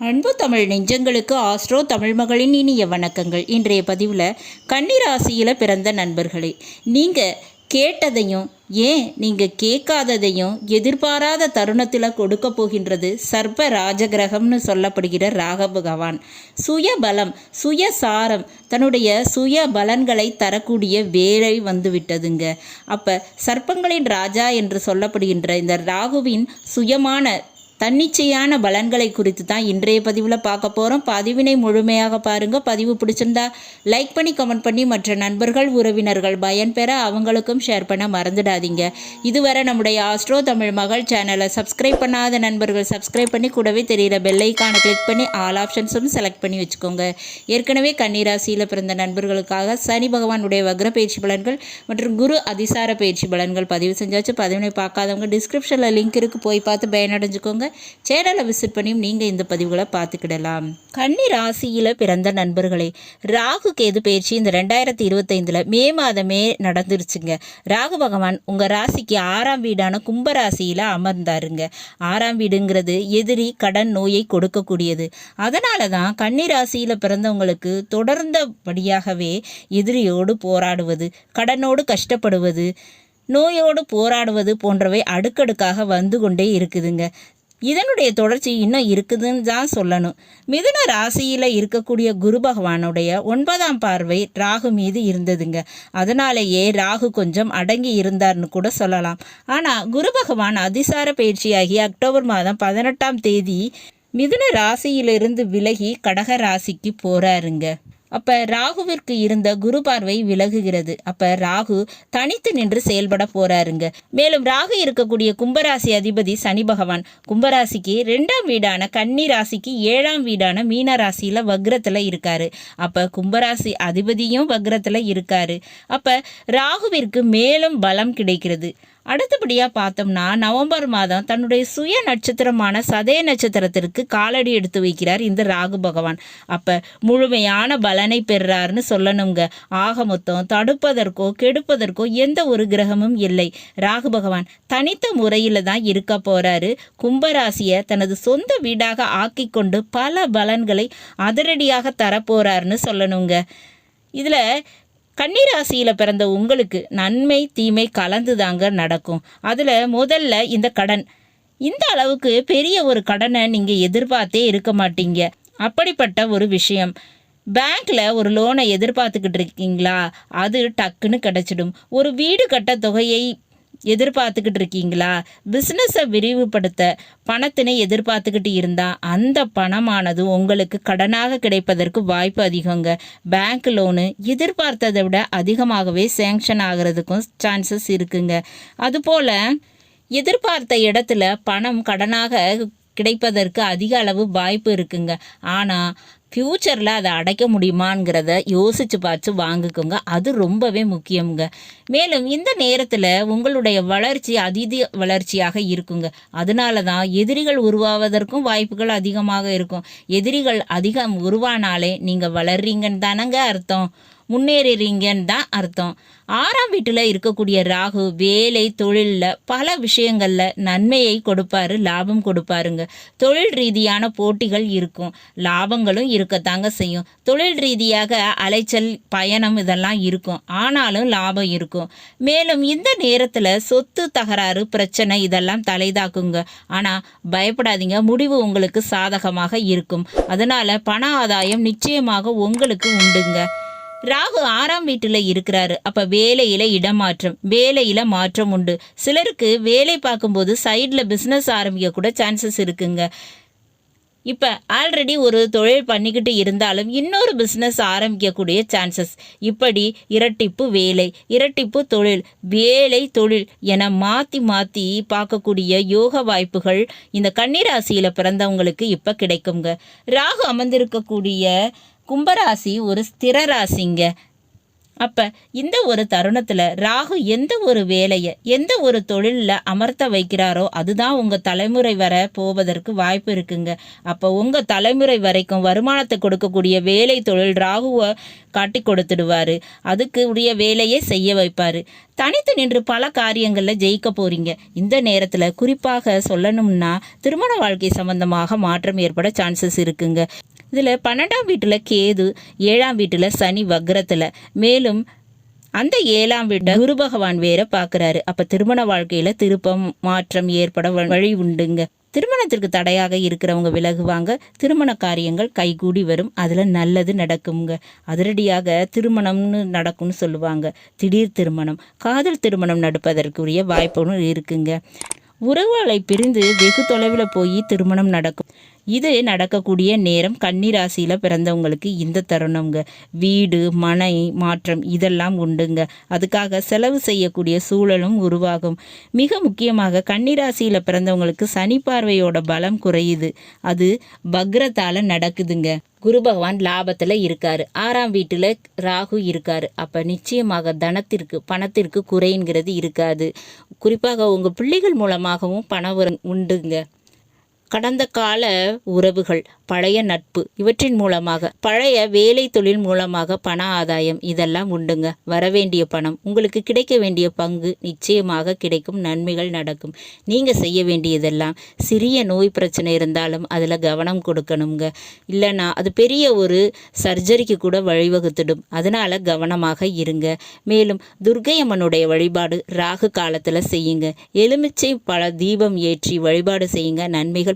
அன்பு தமிழ் நெஞ்சங்களுக்கு ஆஸ்ட்ரோ தமிழ் மகளின் இனிய வணக்கங்கள். இன்றைய பதிவில் கன்னிராசியில் பிறந்த நண்பர்களே நீங்கள் கேட்டதையும் ஏன் நீங்கள் கேட்காததையும் எதிர்பாராத தருணத்தில் கொடுக்க போகின்றது சர்ப்ப ராஜகிரகம்னு சொல்லப்படுகிற ராக பகவான். சுய பலம் சுய சாரம் தன்னுடைய சுய பலன்களை தரக்கூடிய வேலை வந்துவிட்டதுங்க. அப்போ சர்ப்பங்களின் ராஜா என்று சொல்லப்படுகின்ற இந்த ராகுவின் சுயமான தன்னிச்சையான பலன்களை குறித்து தான் இன்றைய பதிவில் பார்க்க போகிறோம் பதிவினை முழுமையாக பாருங்கள் பதிவு பிடிச்சிருந்தா லைக் பண்ணி கமெண்ட் பண்ணி மற்ற நண்பர்கள் உறவினர்கள் பயன்பெற அவங்களுக்கும் ஷேர் பண்ண மறந்துடாதீங்க. இதுவரை நம்முடைய ஆஸ்ட்ரோ தமிழ் மகள் சேனலை சப்ஸ்கிரைப் பண்ணாத நண்பர்கள் சப்ஸ்கிரைப் பண்ணி கூடவே தெரிகிற பெல்லைக்கான கிளிக் பண்ணி ஆல் ஆப்ஷன்ஸும் செலக்ட் பண்ணி வச்சுக்கோங்க. ஏற்கனவே கன்னிராசியில் பிறந்த நண்பர்களுக்காக சனி பகவானுடைய வக்ர பயிற்சி பலன்கள் மற்றும் குரு அதிசார பயிற்சி பலன்கள் பதிவு செஞ்சாச்சு. பதிவினை பார்க்காதவங்க டிஸ்கிரிப்ஷனில் லிங்க் இருக்குது போய் பார்த்து பயனடைஞ்சுக்கோங்க. சேனலை விசிட் பண்ணியும் நீங்கள் இந்த பதிவுகளை பார்த்துக்கிடலாம். கன்னி ராசியில் பிறந்த நண்பர்களே ராகு கேது பயிற்சி இந்த ரெண்டாயிரத்தி இருபத்தைந்தில் மே மாதமே நடந்துருச்சுங்க. ராகு பகவான் உங்கள் ராசிக்கு ஆறாம் வீடான கும்பராசியில் அமர்ந்தாருங்க. ஆறாம் வீடுங்கிறது எதிரி கடன் நோயை கொடுக்கக்கூடியது. அதனால தான் கன்னி ராசியில் பிறந்தவங்களுக்கு தொடர்ந்தபடியாகவே எதிரியோடு போராடுவது கடனோடு கஷ்டப்படுவது நோயோடு போராடுவது போன்றவை அடுக்கடுக்காக வந்து கொண்டே இருக்குதுங்க. இதனுடைய தொடர்ச்சி இன்னும் இருக்குதுன்னு தான் சொல்லணும். மிதுன ராசியில் இருக்கக்கூடிய குரு பகவானுடைய ஒன்பதாம் பார்வை ராகு மீது இருந்ததுங்க. அதனாலேயே ராகு கொஞ்சம் அடங்கி இருந்தார்னு கூட சொல்லலாம். ஆனால் குரு பகவான் அதிசார பயிற்சியாகி அக்டோபர் மாதம் பதினெட்டாம் தேதி மிதுன ராசியிலிருந்து விலகி கடக ராசிக்கு போகிறாருங்க அப்ப ராகுவிற்கு இருந்த குரு பார்வை விலகுகிறது. அப்ப ராகு தனித்து நின்று செயல்பட போறாருங்க. மேலும் ராகு இருக்கக்கூடிய கும்பராசி அதிபதி சனி பகவான். கும்பராசிக்கு ரெண்டாம் வீடான கன்னி ராசிக்கு ஏழாம் வீடான மீன ராசியில வக்ரத்துல இருக்காரு. அப்ப கும்பராசி அதிபதியும் வக்ரத்துல இருக்காரு. அப்ப ராகுவிற்கு மேலும் பலம் கிடைக்கிறது. அடுத்தபடியாக பார்த்தோம்னா நவம்பர் மாதம் தன்னுடைய சுய நட்சத்திரமான சதய நட்சத்திரத்திற்கு காலடி எடுத்து வைக்கிறார் இந்த ராகு பகவான். அப்போ முழுமையான பலனை பெறுறாருன்னு சொல்லணுங்க. ஆக மொத்தம் தடுப்பதற்கோ கெடுப்பதற்கோ எந்த ஒரு கிரகமும் இல்லை. ராகு பகவான் தனித்த முறையில் தான் இருக்க போகிறாரு கும்பராசியை தனது சொந்த வீடாக ஆக்கி கொண்டு பல பலன்களை அதிரடியாக தரப்போகிறாருன்னு சொல்லணுங்க. இதில் கன்னிராசியில் பிறந்த உங்களுக்கு நன்மை தீமை கலந்து தாங்க நடக்கும். அதில் முதல்ல இந்த கடன். இந்த அளவுக்கு பெரிய ஒரு கடனை நீங்கள் எதிர்பார்த்தே இருக்க மாட்டீங்க. அப்படிப்பட்ட ஒரு விஷயம். பேங்க்கில் ஒரு லோனை எதிர்பார்த்துக்கிட்டு இருக்கீங்களா? அது டக்குன்னு கிடச்சிடும். ஒரு வீடு கட்ட தொகையை எதிர்பார்த்துக்கிட்டு இருக்கீங்களா பிஸ்னஸை விரிவுபடுத்த பணத்தினை எதிர்பார்த்துக்கிட்டு இருந்தால் அந்த பணமானது உங்களுக்கு கடனாக கிடைப்பதற்கு வாய்ப்பு அதிகங்க. பேங்க் லோனு எதிர்பார்த்ததை விட அதிகமாகவே சேங்ஷன் ஆகிறதுக்கும் சான்சஸ் இருக்குங்க. அதுபோல் எதிர்பார்த்த இடத்துல பணம் கடனாக கிடைப்பதற்கு அதிக அளவு வாய்ப்பு இருக்குங்க. ஆனால் ஃப்யூச்சரில் அதை அடைக்க முடியுமாங்கிறத யோசித்து பார்த்து வாங்கிக்கோங்க. அது ரொம்பவே முக்கியங்க மேலும் இந்த நேரத்தில் உங்களுடைய வளர்ச்சி அதீத வளர்ச்சியாக இருக்குங்க. அதனால தான் எதிரிகள் உருவாவதற்கும் வாய்ப்புகள் அதிகமாக இருக்கும். எதிரிகள் அதிகம் உருவானாலே நீங்கள் வளர்றீங்கன்னு தானங்க அர்த்தம். முன்னேறீங்கன்னு தான் அர்த்தம். ஆறாம் வீட்டில் இருக்கக்கூடிய ராகு வேலை தொழிலில் பல விஷயங்களில் நன்மையை கொடுப்பாரு லாபம் கொடுப்பாருங்க. தொழில் ரீதியான போட்டிகள் இருக்கும். லாபங்களும் இருக்கத்தாங்க செய்யும். தொழில் ரீதியாக அலைச்சல் பயணம் இதெல்லாம் இருக்கும். ஆனாலும் லாபம் இருக்கும். மேலும் இந்த நேரத்தில் சொத்து தகராறு பிரச்சனை இதெல்லாம் தலைதாக்குங்க. ஆனால் பயப்படாதீங்க. முடிவு உங்களுக்கு சாதகமாக இருக்கும். அதனால் பண ஆதாயம் நிச்சயமாக உங்களுக்கு உண்டுங்க. ராகு ஆறாம் வீட்டில் இருக்கிறாரு. அப்போ வேலையில் இடமாற்றம் வேலையில் மாற்றம் உண்டு. சிலருக்கு வேலை பார்க்கும்போது சைடில் பிஸ்னஸ் ஆரம்பிக்க கூட சான்சஸ் இருக்குங்க. இப்போ ஆல்ரெடி ஒரு தொழில் பண்ணிக்கிட்டு இருந்தாலும் இன்னொரு பிஸ்னஸ் ஆரம்பிக்கக்கூடிய சான்சஸ் இப்படி இரட்டிப்பு வேலை இரட்டிப்பு தொழில் வேலை தொழில் என மாற்றி மாற்றி பார்க்கக்கூடிய யோக வாய்ப்புகள் இந்த கன்னிராசியில் பிறந்தவங்களுக்கு இப்போ கிடைக்குங்க. ராகு அமர்ந்திருக்கக்கூடிய கும்பராசி ஒரு ஸ்திர ராசிங்க. அப்போ இந்த ஒரு தருணத்தில் ராகு எந்த ஒரு வேலையை எந்த ஒரு தொழிலில் அமர்த்த வைக்கிறாரோ அதுதான் உங்கள் தலைமுறை வர போவதற்கு வாய்ப்பு இருக்குங்க. அப்போ உங்கள் தலைமுறை வரைக்கும் வருமானத்தை கொடுக்கக்கூடிய வேலை தொழில் ராகுவை காட்டி கொடுத்துடுவார். அதுக்கு உரிய வேலையை செய்ய வைப்பார். தனித்து நின்று பல காரியங்களில் ஜெயிக்க போகிறீங்க இந்த நேரத்தில் குறிப்பாக சொல்லணும்னா திருமண வாழ்க்கை சம்பந்தமாக மாற்றம் ஏற்பட சான்சஸ் இருக்குங்க. இதில் பன்னெண்டாம் வீட்டில் கேது ஏழாம் வீட்டில் சனி வக்ரத்தில். மேலும் அந்த ஏழாம் வீட்டை குரு பகவான் வேற பார்க்குறாரு அப்போ திருமண வாழ்க்கையில் திருப்பம் மாற்றம் ஏற்பட வழி உண்டுங்க. திருமணத்திற்கு தடையாக இருக்கிறவங்க விலகுவாங்க. திருமண காரியங்கள் கைகூடி வரும். அதில் நல்லது நடக்குங்க அதிரடியாக திருமணம்னு நடக்கும்னு சொல்லுவாங்க. திடீர் திருமணம் காதல் திருமணம் நடப்பதற்குரிய வாய்ப்பும் இருக்குங்க. உறவுகளை பிரிந்து வெகு தொலைவில் போய் திருமணம் நடக்கும். இது நடக்கக்கூடிய நேரம் கன்னிராசியில் பிறந்தவங்களுக்கு இந்த தருணம்ங்க. வீடு மனை மாற்றம் இதெல்லாம் உண்டுங்க. அதுக்காக செலவு செய்யக்கூடிய சூழலும் உருவாகும். மிக முக்கியமாக கன்னிராசியில் பிறந்தவங்களுக்கு சனி பார்வையோட பலம் குறையுது. அது பக்ரத்தால் நடக்குதுங்க. குரு பகவான் லாபத்தில் இருக்கார். ஆறாம் வீட்டில் ராகு இருக்கார். அப்போ நிச்சயமாக தனத்திற்கு பணத்திற்கு குறைங்கிறது இருக்காது. குறிப்பாக உங்கள் பிள்ளைகள் மூலமாகவும் பணம் உண்டுங்க. கடந்த கால உறவுகள் பழைய நட்பு இவற்றின் மூலமாக பழைய வேலை தொழில் மூலமாக பண ஆதாயம் இதெல்லாம் உண்டுங்க. வரவேண்டிய பணம் உங்களுக்கு கிடைக்க வேண்டிய பங்கு நிச்சயமாக கிடைக்கும் நன்மைகள் நடக்கும். நீங்கள் செய்ய வேண்டியதெல்லாம் சிறிய நோய் பிரச்சனை இருந்தாலும் அதில் கவனம் கொடுக்கணுங்க. இல்லைன்னா அது பெரிய ஒரு சர்ஜரிக்கு கூட வழிவகுத்துடும். அதனால் கவனமாக இருங்க. மேலும் துர்க்கை அம்மனுடைய வழிபாடு ராகு காலத்தில் செய்யுங்க. எலுமிச்சை பல தீபம் ஏற்றி வழிபாடு செய்யுங்க. நன்மைகள்